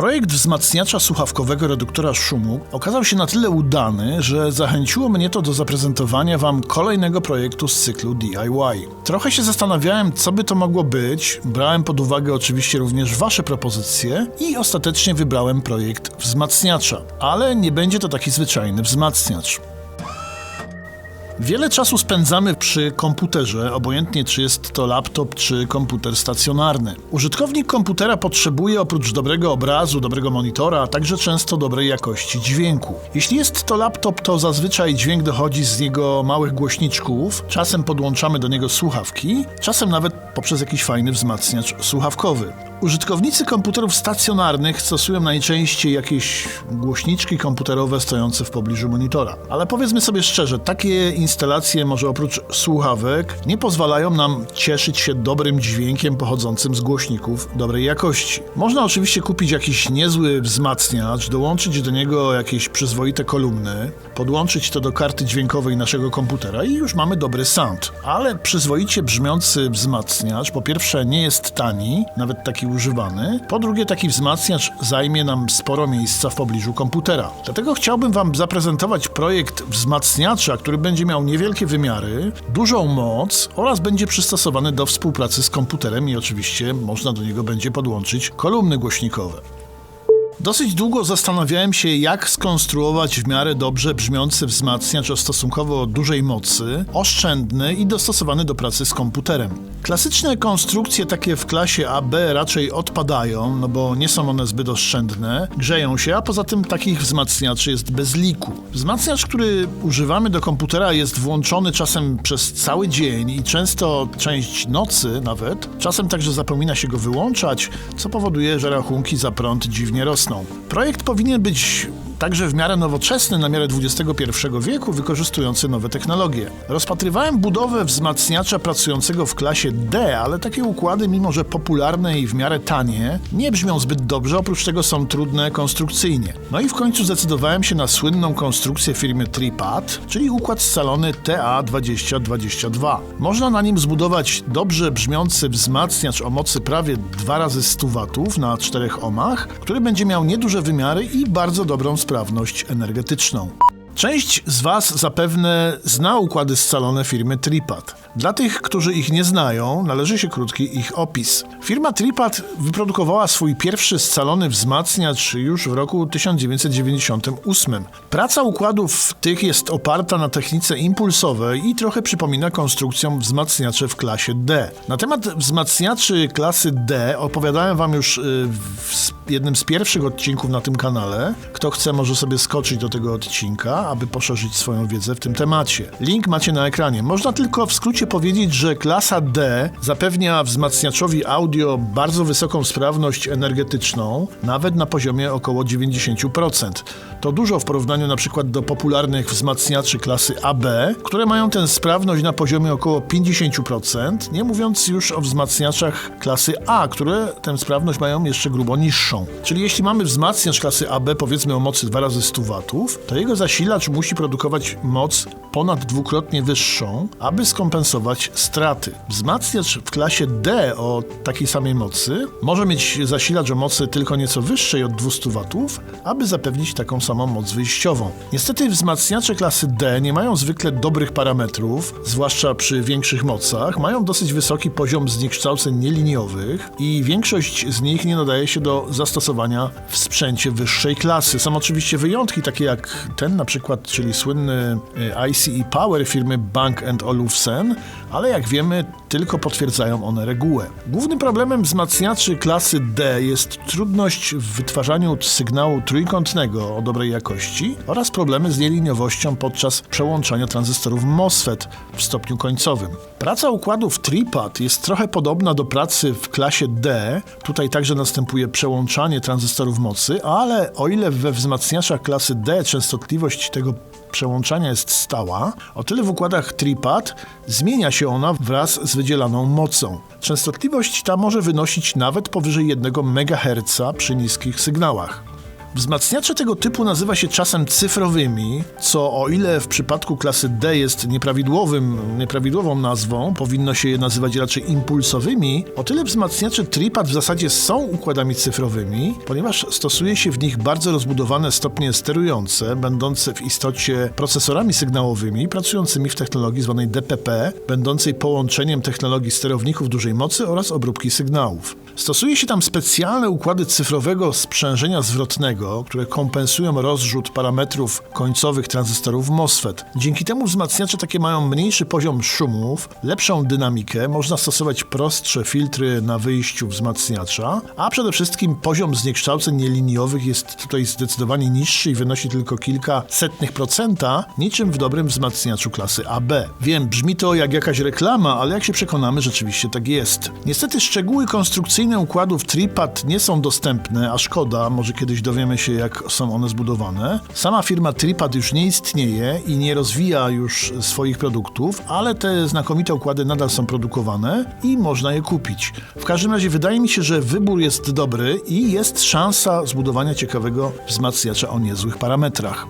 Projekt wzmacniacza słuchawkowego reduktora szumu okazał się na tyle udany, że zachęciło mnie to do zaprezentowania Wam kolejnego projektu z cyklu DIY. Trochę się zastanawiałem, co by to mogło być, brałem pod uwagę oczywiście również Wasze propozycje i ostatecznie wybrałem projekt wzmacniacza. Ale nie będzie to taki zwyczajny wzmacniacz. Wiele czasu spędzamy przy komputerze, obojętnie czy jest to laptop czy komputer stacjonarny. Użytkownik komputera potrzebuje oprócz dobrego obrazu, dobrego monitora, a także często dobrej jakości dźwięku. Jeśli jest to laptop, to zazwyczaj dźwięk dochodzi z jego małych głośniczków, czasem podłączamy do niego słuchawki, czasem nawet poprzez jakiś fajny wzmacniacz słuchawkowy. Użytkownicy komputerów stacjonarnych stosują najczęściej jakieś głośniczki komputerowe stojące w pobliżu monitora. Ale powiedzmy sobie szczerze, takie instalacje, może oprócz słuchawek, nie pozwalają nam cieszyć się dobrym dźwiękiem pochodzącym z głośników dobrej jakości. Można oczywiście kupić jakiś niezły wzmacniacz, dołączyć do niego jakieś przyzwoite kolumny, podłączyć to do karty dźwiękowej naszego komputera i już mamy dobry sound. Ale przyzwoicie brzmiący wzmacniacz po pierwsze nie jest tani, nawet taki używany. Po drugie, taki wzmacniacz zajmie nam sporo miejsca w pobliżu komputera. Dlatego chciałbym Wam zaprezentować projekt wzmacniacza, który będzie miał niewielkie wymiary, dużą moc oraz będzie przystosowany do współpracy z komputerem i oczywiście można do niego będzie podłączyć kolumny głośnikowe. Dosyć długo zastanawiałem się, jak skonstruować w miarę dobrze brzmiący wzmacniacz o stosunkowo dużej mocy, oszczędny i dostosowany do pracy z komputerem. Klasyczne konstrukcje takie w klasie AB raczej odpadają, no bo nie są one zbyt oszczędne, grzeją się, a poza tym takich wzmacniaczy jest bez liku. Wzmacniacz, który używamy do komputera jest włączony czasem przez cały dzień i często część nocy nawet, czasem także zapomina się go wyłączać, co powoduje, że rachunki za prąd dziwnie rosną. Projekt powinien być także w miarę nowoczesny na miarę XXI wieku, wykorzystujący nowe technologie. Rozpatrywałem budowę wzmacniacza pracującego w klasie D, ale takie układy, mimo że popularne i w miarę tanie, nie brzmią zbyt dobrze, oprócz tego są trudne konstrukcyjnie. No i w końcu zdecydowałem się na słynną konstrukcję firmy Tripad, czyli układ scalony TA2022. Można na nim zbudować dobrze brzmiący wzmacniacz o mocy prawie 2 razy 100 W na 4 ohmach, który będzie miał nieduże wymiary i bardzo dobrą sprawność energetyczną. Część z Was zapewne zna układy scalone firmy Tripad. Dla tych, którzy ich nie znają, należy się krótki ich opis. Firma Tripad wyprodukowała swój pierwszy scalony wzmacniacz już w roku 1998. Praca układów tych jest oparta na technice impulsowej i trochę przypomina konstrukcją wzmacniaczy w klasie D. Na temat wzmacniaczy klasy D opowiadałem Wam już y, w jednym z pierwszych odcinków na tym kanale. Kto chce, może sobie skoczyć do tego odcinka, aby poszerzyć swoją wiedzę w tym temacie. Link macie na ekranie. Można tylko w skrócie powiedzieć, że klasa D zapewnia wzmacniaczowi audio bardzo wysoką sprawność energetyczną, nawet na poziomie około 90%. To dużo w porównaniu na przykład do popularnych wzmacniaczy klasy AB, które mają tę sprawność na poziomie około 50%, nie mówiąc już o wzmacniaczach klasy A, które tę sprawność mają jeszcze grubo niższą. Czyli jeśli mamy wzmacniacz klasy AB powiedzmy o mocy 2 razy 100 W, to jego zasilacz musi produkować moc ponad dwukrotnie wyższą, aby skompensować straty. Wzmacniacz w klasie D o takiej samej mocy może mieć zasilacz o mocy tylko nieco wyższej od 200 W, aby zapewnić taką samą moc wyjściową. Niestety wzmacniacze klasy D nie mają zwykle dobrych parametrów, zwłaszcza przy większych mocach, mają dosyć wysoki poziom zniekształceń nieliniowych i większość z nich nie nadaje się do zastosowania w sprzęcie wyższej klasy. Są oczywiście wyjątki, takie jak ten na przykład, czyli słynny ICE Power firmy Bank Olufsen, ale jak wiemy, tylko potwierdzają one regułę. Głównym problemem wzmacniaczy klasy D jest trudność w wytwarzaniu sygnału trójkątnego o dobrej jakości oraz problemy z nieliniowością podczas przełączania tranzystorów MOSFET w stopniu końcowym. Praca układów tripad jest trochę podobna do pracy w klasie D. Tutaj także następuje przełączanie tranzystorów mocy, ale o ile we wzmacniaczach klasy D częstotliwość tego przełączania jest stała, o tyle w układach tripad zmienia się ona wraz z wydzielaną mocą. Częstotliwość ta może wynosić nawet powyżej 1 MHz przy niskich sygnałach. Wzmacniacze tego typu nazywa się czasem cyfrowymi, co o ile w przypadku klasy D jest nieprawidłowym, nieprawidłową nazwą, powinno się je nazywać raczej impulsowymi, o tyle wzmacniacze tripad w zasadzie są układami cyfrowymi, ponieważ stosuje się w nich bardzo rozbudowane stopnie sterujące, będące w istocie procesorami sygnałowymi, pracującymi w technologii zwanej DPP, będącej połączeniem technologii sterowników dużej mocy oraz obróbki sygnałów. Stosuje się tam specjalne układy cyfrowego sprzężenia zwrotnego, które kompensują rozrzut parametrów końcowych tranzystorów MOSFET. Dzięki temu wzmacniacze takie mają mniejszy poziom szumów, lepszą dynamikę, można stosować prostsze filtry na wyjściu wzmacniacza, a przede wszystkim poziom zniekształceń nieliniowych jest tutaj zdecydowanie niższy i wynosi tylko kilka setnych procenta, niczym w dobrym wzmacniaczu klasy AB. Wiem, brzmi to jak jakaś reklama, ale jak się przekonamy, rzeczywiście tak jest. Niestety szczegóły konstrukcyjne układów tripad nie są dostępne, a szkoda, może kiedyś dowiemy się jak są one zbudowane. Sama firma Tripad już nie istnieje i nie rozwija już swoich produktów, ale te znakomite układy nadal są produkowane i można je kupić. W każdym razie wydaje mi się, że wybór jest dobry i jest szansa zbudowania ciekawego wzmacniacza o niezłych parametrach.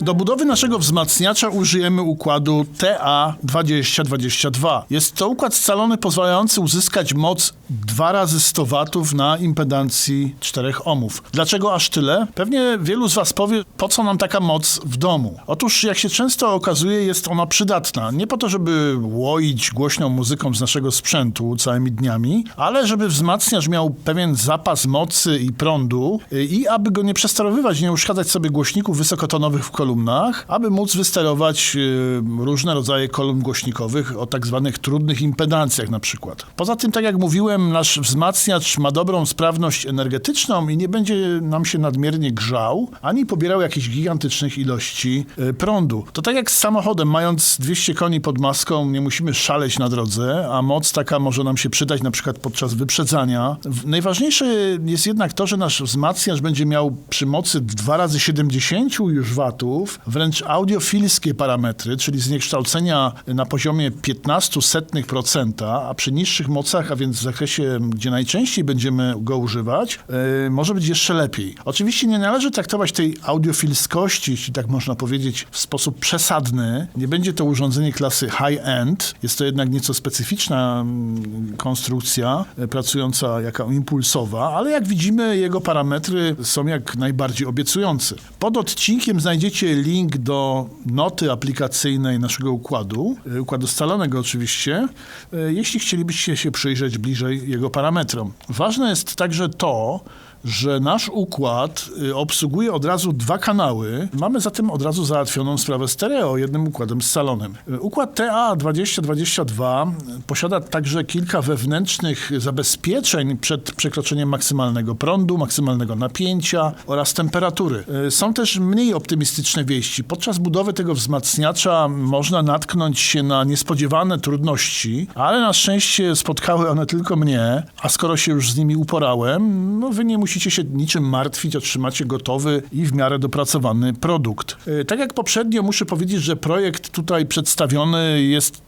Do budowy naszego wzmacniacza użyjemy układu TA2022. Jest to układ scalony pozwalający uzyskać moc 2 razy 100 W na impedancji 4 ohmów. Dlaczego aż tyle? Pewnie wielu z Was powie, po co nam taka moc w domu. Otóż, jak się często okazuje, jest ona przydatna. Nie po to, żeby łoić głośną muzyką z naszego sprzętu całymi dniami, ale żeby wzmacniacz miał pewien zapas mocy i prądu y, i aby go nie przesterowywać, nie uszkadzać sobie głośników wysokotonowych w kolumnach, aby móc wysterować y, różne rodzaje kolumn głośnikowych o tak zwanych trudnych impedancjach na przykład. Poza tym, tak jak mówiłem, nasz wzmacniacz ma dobrą sprawność energetyczną i nie będzie nam się nadmiernie grzał, ani pobierał jakichś gigantycznych ilości y, prądu. To tak jak z samochodem, mając 200 koni pod maską, nie musimy szaleć na drodze, a moc taka może nam się przydać na przykład podczas wyprzedzania. Najważniejsze jest jednak to, że nasz wzmacniacz będzie miał przy mocy 2 razy 70 już watów wręcz audiofilskie parametry, czyli zniekształcenia na poziomie 15 setnych procenta, a przy niższych mocach, a więc w zakresie, gdzie najczęściej będziemy go używać, yy, może być jeszcze lepiej. Oczywiście nie należy traktować tej audiofilskości, jeśli tak można powiedzieć, w sposób przesadny. Nie będzie to urządzenie klasy high-end. Jest to jednak nieco specyficzna mm, konstrukcja, e, pracująca jako impulsowa, ale jak widzimy, jego parametry są jak najbardziej obiecujące. Pod odcinkiem znajdziecie link do noty aplikacyjnej naszego układu, e, układu scalonego oczywiście, e, jeśli chcielibyście się przyjrzeć bliżej jego parametrom. Ważne jest także to, że nasz układ y, obsługuje od razu dwa kanały. Mamy zatem od razu załatwioną sprawę stereo jednym układem scalonym. Y, Układ TA2022 posiada także kilka wewnętrznych zabezpieczeń przed przekroczeniem maksymalnego prądu, maksymalnego napięcia oraz temperatury. Y, Są też mniej optymistyczne wieści. Podczas budowy tego wzmacniacza można natknąć się na niespodziewane trudności, ale na szczęście spotkały one tylko mnie, a skoro się już z nimi uporałem, no wy nie musicie się niczym martwić, otrzymacie gotowy i w miarę dopracowany produkt. E, Tak jak poprzednio muszę powiedzieć, że projekt tutaj przedstawiony jest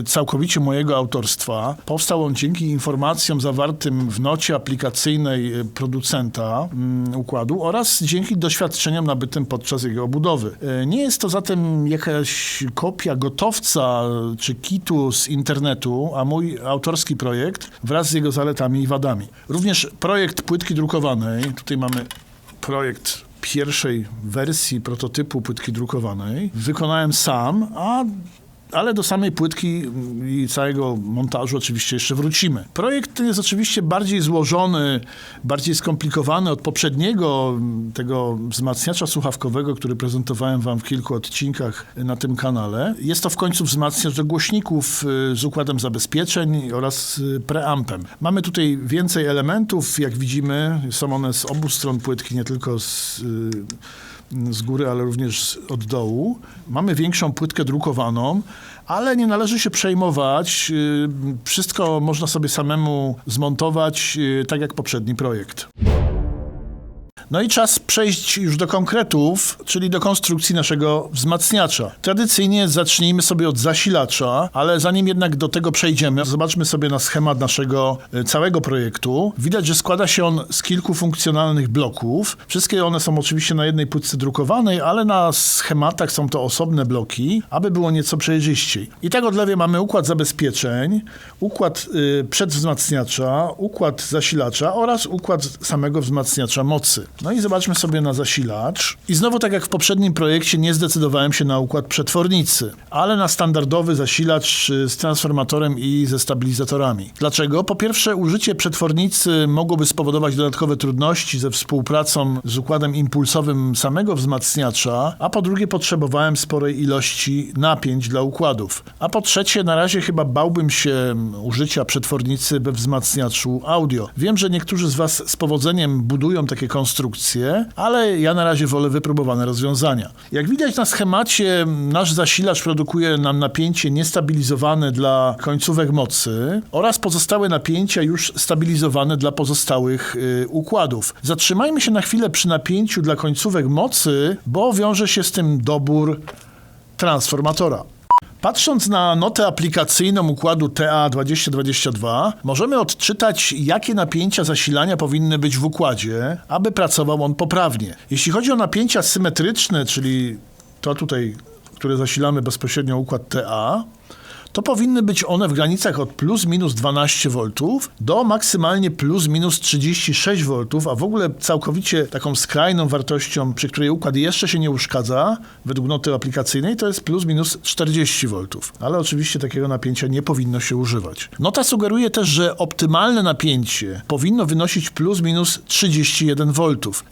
e, całkowicie mojego autorstwa. Powstał on dzięki informacjom zawartym w nocie aplikacyjnej e, producenta mm, układu oraz dzięki doświadczeniom nabytym podczas jego budowy. Nie jest to zatem jakaś kopia gotowca czy kitu z internetu, a mój autorski projekt wraz z jego zaletami i wadami. Również projekt płytki drukowanej. Tutaj mamy projekt pierwszej wersji prototypu płytki drukowanej. Wykonałem sam, a ale do samej płytki i całego montażu oczywiście jeszcze wrócimy. Projekt ten jest oczywiście bardziej złożony, bardziej skomplikowany od poprzedniego m, tego wzmacniacza słuchawkowego, który prezentowałem wam w kilku odcinkach na tym kanale. Jest to w końcu wzmacniacz do głośników y, z układem zabezpieczeń oraz y, preampem. Mamy tutaj więcej elementów, jak widzimy, są one z obu stron płytki, nie tylko z y, z góry, ale również od dołu. Mamy większą płytkę drukowaną, ale nie należy się przejmować. Yy, Wszystko można sobie samemu zmontować, yy, tak jak poprzedni projekt. No i czas przejść już do konkretów, czyli do konstrukcji naszego wzmacniacza. Tradycyjnie zacznijmy sobie od zasilacza, ale zanim jednak do tego przejdziemy, zobaczmy sobie na schemat naszego e, całego projektu. Widać, że składa się on z kilku funkcjonalnych bloków. Wszystkie one są oczywiście na jednej płytce drukowanej, ale na schematach są to osobne bloki, aby było nieco przejrzyściej. I tak od lewej mamy układ zabezpieczeń, układ y, przedwzmacniacza, układ zasilacza oraz układ samego wzmacniacza mocy. No i zobaczmy sobie na zasilacz. I znowu tak jak w poprzednim projekcie nie zdecydowałem się na układ przetwornicy, ale na standardowy zasilacz y, z transformatorem i ze stabilizatorami. Dlaczego? Po pierwsze użycie przetwornicy mogłoby spowodować dodatkowe trudności ze współpracą z układem impulsowym samego wzmacniacza, a po drugie potrzebowałem sporej ilości napięć dla układów. A po trzecie na razie chyba bałbym się mm, użycia przetwornicy we wzmacniaczu audio. Wiem, że niektórzy z Was z powodzeniem budują takie konstrukcje, ale ja na razie wolę wypróbowane rozwiązania. Jak widać na schemacie, nasz zasilacz produkuje nam napięcie niestabilizowane dla końcówek mocy oraz pozostałe napięcia już stabilizowane dla pozostałych y, układów. Zatrzymajmy się na chwilę przy napięciu dla końcówek mocy, bo wiąże się z tym dobór transformatora. Patrząc na notę aplikacyjną układu TA2022, możemy odczytać, jakie napięcia zasilania powinny być w układzie, aby pracował on poprawnie. Jeśli chodzi o napięcia symetryczne, czyli to tutaj, które zasilamy bezpośrednio układ TA, to powinny być one w granicach od plus minus 12 V do maksymalnie plus minus 36 V, a w ogóle całkowicie taką skrajną wartością, przy której układ jeszcze się nie uszkadza, według noty aplikacyjnej, to jest plus minus 40 V. Ale oczywiście takiego napięcia nie powinno się używać. Nota sugeruje też, że optymalne napięcie powinno wynosić plus minus 31 V.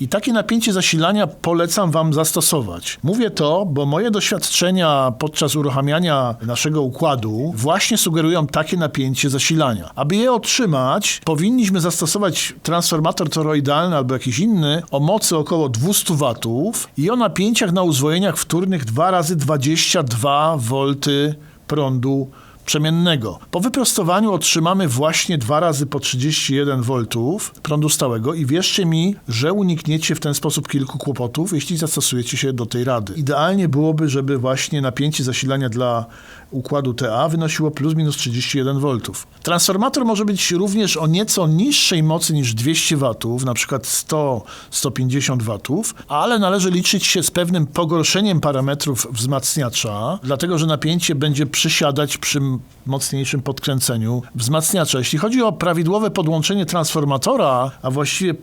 I takie napięcie zasilania polecam Wam zastosować. Mówię to, bo moje doświadczenia podczas uruchamiania naszego układu właśnie sugerują takie napięcie zasilania. Aby je otrzymać, powinniśmy zastosować transformator toroidalny albo jakiś inny o mocy około 200 W i o napięciach na uzwojeniach wtórnych 2 razy 22 V prądu przemiennego. Po wyprostowaniu otrzymamy właśnie dwa razy po 31 V prądu stałego i wierzcie mi, że unikniecie w ten sposób kilku kłopotów, jeśli zastosujecie się do tej rady. Idealnie byłoby, żeby właśnie napięcie zasilania dla układu TA wynosiło plus minus 31 V. Transformator może być również o nieco niższej mocy niż 200 W, na przykład 100-150 W, ale należy liczyć się z pewnym pogorszeniem parametrów wzmacniacza, dlatego że napięcie będzie przysiadać przy mocniejszym podkręceniu wzmacniacza. Jeśli chodzi o prawidłowe podłączenie transformatora, a właściwie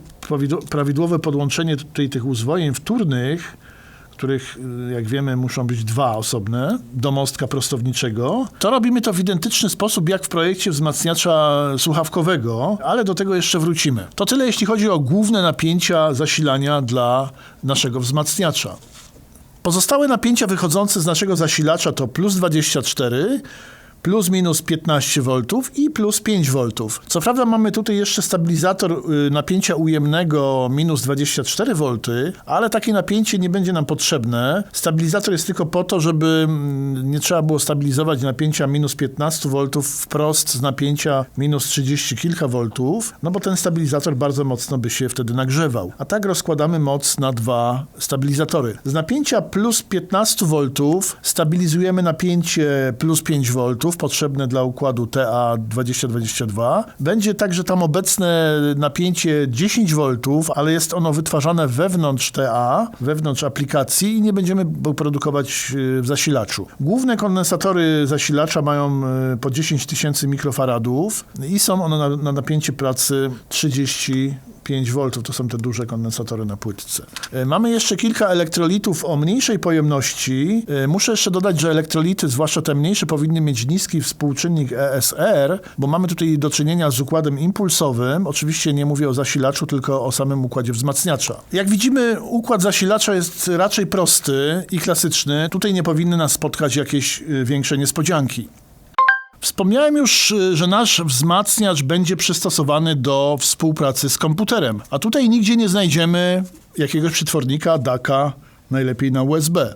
prawidłowe podłączenie tutaj tych uzwojeń wtórnych, których, y, jak wiemy, muszą być dwa osobne, do mostka prostowniczego, to robimy to w identyczny sposób jak w projekcie wzmacniacza słuchawkowego, ale do tego jeszcze wrócimy. To tyle, jeśli chodzi o główne napięcia zasilania dla naszego wzmacniacza. Pozostałe napięcia wychodzące z naszego zasilacza to plus 24, plus minus 15 V i plus 5 V. Co prawda mamy tutaj jeszcze stabilizator y, napięcia ujemnego minus 24 V, ale takie napięcie nie będzie nam potrzebne. Stabilizator jest tylko po to, żeby mm, nie trzeba było stabilizować napięcia minus 15 V wprost z napięcia minus 30 kilka voltów, no bo ten stabilizator bardzo mocno by się wtedy nagrzewał. A tak rozkładamy moc na dwa stabilizatory. Z napięcia plus 15 V stabilizujemy napięcie plus 5 V, potrzebne dla układu TA2022. Będzie także tam obecne napięcie 10 V, ale jest ono wytwarzane wewnątrz TA, wewnątrz aplikacji i nie będziemy produkować y, w zasilaczu. Główne kondensatory zasilacza mają y, po 10 tysięcy mikrofaradów i są one na, na napięcie pracy 30 5 V to są te duże kondensatory na płytce. E, mamy jeszcze kilka elektrolitów o mniejszej pojemności. E, muszę jeszcze dodać, że elektrolity, zwłaszcza te mniejsze, powinny mieć niski współczynnik ESR, bo mamy tutaj do czynienia z układem impulsowym. Oczywiście nie mówię o zasilaczu, tylko o samym układzie wzmacniacza. Jak widzimy, układ zasilacza jest raczej prosty i klasyczny. Tutaj nie powinny nas spotkać jakieś e, większe niespodzianki. Wspomniałem już, y, że nasz wzmacniacz będzie przystosowany do współpracy z komputerem, a tutaj nigdzie nie znajdziemy jakiegoś przetwornika DACA, najlepiej na USB.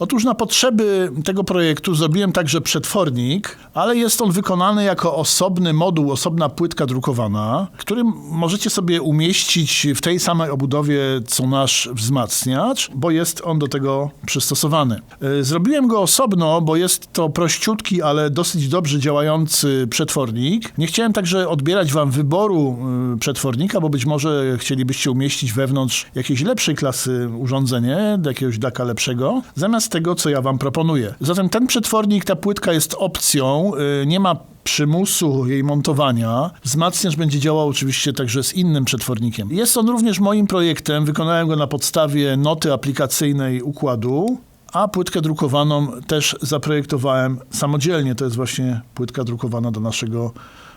Otóż na potrzeby tego projektu zrobiłem także przetwornik, ale jest on wykonany jako osobny moduł, osobna płytka drukowana, który możecie sobie umieścić w tej samej obudowie co nasz wzmacniacz, bo jest on do tego przystosowany. Y, Zrobiłem go osobno, bo jest to prościutki, ale dosyć dobrze działający przetwornik. Nie chciałem także odbierać wam wyboru y, przetwornika, bo być może chcielibyście umieścić wewnątrz jakiejś lepszej klasy urządzenie, jakiegoś daka lepszego, zamiast tego, co ja wam proponuję. Zatem ten przetwornik, ta płytka jest opcją, y, nie ma przymusu jej montowania. Wzmacniacz będzie działał oczywiście także z innym przetwornikiem. Jest on również moim projektem, wykonałem go na podstawie noty aplikacyjnej układu, a płytkę drukowaną też zaprojektowałem samodzielnie. To jest właśnie płytka drukowana do naszego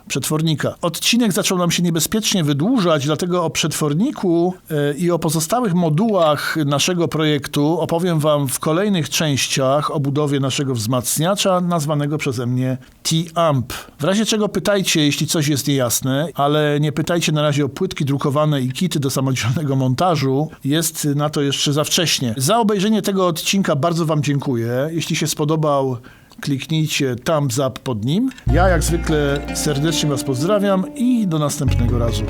przetwornika. Odcinek zaczął nam się niebezpiecznie wydłużać, dlatego o przetworniku e, i o pozostałych modułach naszego projektu opowiem Wam w kolejnych częściach o budowie naszego wzmacniacza, nazwanego przeze mnie T-Amp. W razie czego pytajcie, jeśli coś jest niejasne, ale nie pytajcie na razie o płytki drukowane i kity do samodzielnego montażu. Jest na to jeszcze za wcześnie. Za obejrzenie tego odcinka bardzo Wam dziękuję. Jeśli się spodobał, kliknijcie thumbs up pod nim. Ja jak zwykle serdecznie Was pozdrawiam i do następnego razu.